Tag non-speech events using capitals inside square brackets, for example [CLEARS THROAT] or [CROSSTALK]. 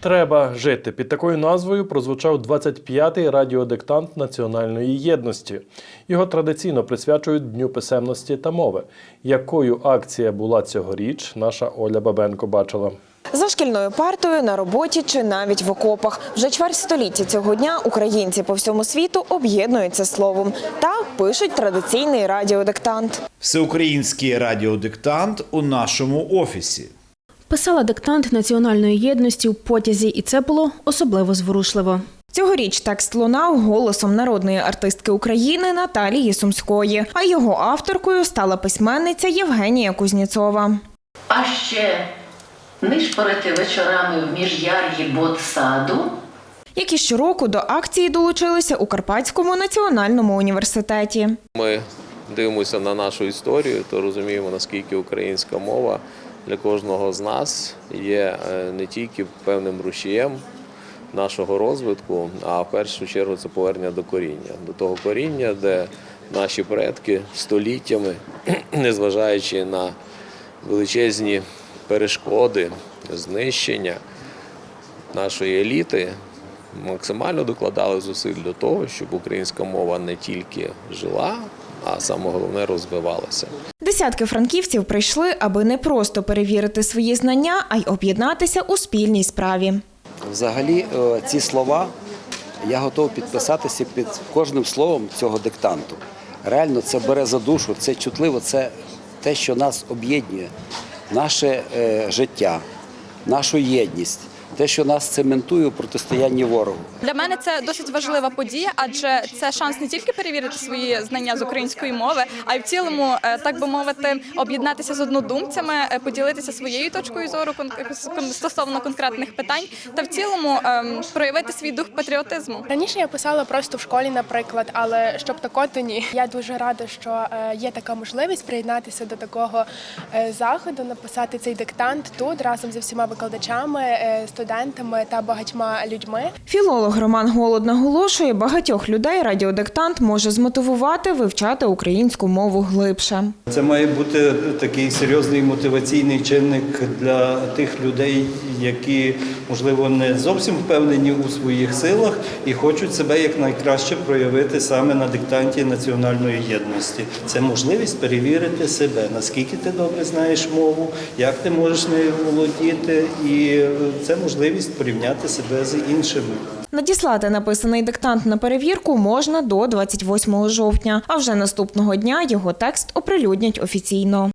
Треба жити. Під такою назвою прозвучав 25-й радіодиктант національної єдності. Його традиційно присвячують Дню писемності та мови. Якою акція була цьогоріч, наша Оля Бабенко бачила. За шкільною партою, на роботі чи навіть в окопах. Вже чверть століття цього дня українці по всьому світу об'єднуються словом та пишуть традиційний радіодиктант. Всеукраїнський радіодиктант у нашому офісі. Писала диктант національної єдності у потязі, і це було особливо зворушливо. Цьогоріч текст лунав голосом народної артистки України Наталії Сумської, а його авторкою стала письменниця Євгенія Кузніцова. А ще нишпорити вечорами в міжяр'ї ботсаду, Як і щороку до акції долучилися у Карпатському національному університеті. Ми дивимося на нашу історію, то розуміємо, наскільки українська мова для кожного з нас є е, не тільки певним рушієм нашого розвитку, а в першу чергу це повернення до коріння, до того коріння, де наші предки століттями, [CLEARS THROAT] незважаючи на величезні перешкоди, знищення нашої еліти, максимально докладали зусиль до того, щоб українська мова не тільки жила, а саме головне розвивалася. Десятки франківців прийшли, аби не просто перевірити свої знання, а й об'єднатися у спільній справі. Взагалі, е, ці слова я готовий підписатися під кожним словом цього диктанту. Реально, це бере за душу, це чутливо, це те, що нас об'єднує, наше е, життя, нашу єдність, те, що нас цементує у протистоянні ворогу. Для мене це досить важлива подія, адже це шанс не тільки перевірити свої знання з української мови, а й в цілому, е, так би мовити, об'єднатися з однодумцями, е, поділитися своєю точкою зору кон- стосовно конкретних питань, та в цілому ем, проявити свій дух патріотизму. Раніше я писала просто в школі, наприклад, але щоб тако, то ні. Я дуже рада, що е, є така можливість приєднатися до такого е, заходу, написати цей диктант тут разом зі всіма викладачами, е, студентами та багатьма людьми. Філолог Роман Голод наголошує, багатьох людей радіодиктант може змотивувати вивчати українську мову глибше. Це має бути такий серйозний мотиваційний чинник для тих людей, які можливо не зовсім впевнені у своїх силах і хочуть себе якнайкраще проявити саме на диктанті національної єдності. Це можливість перевірити себе, наскільки ти добре знаєш мову, як ти можеш нею володіти, і це можливість порівняти себе з іншими. Надіслати написаний диктант на перевірку можна до 28 жовтня, а вже наступного дня його текст оприлюднять офіційно.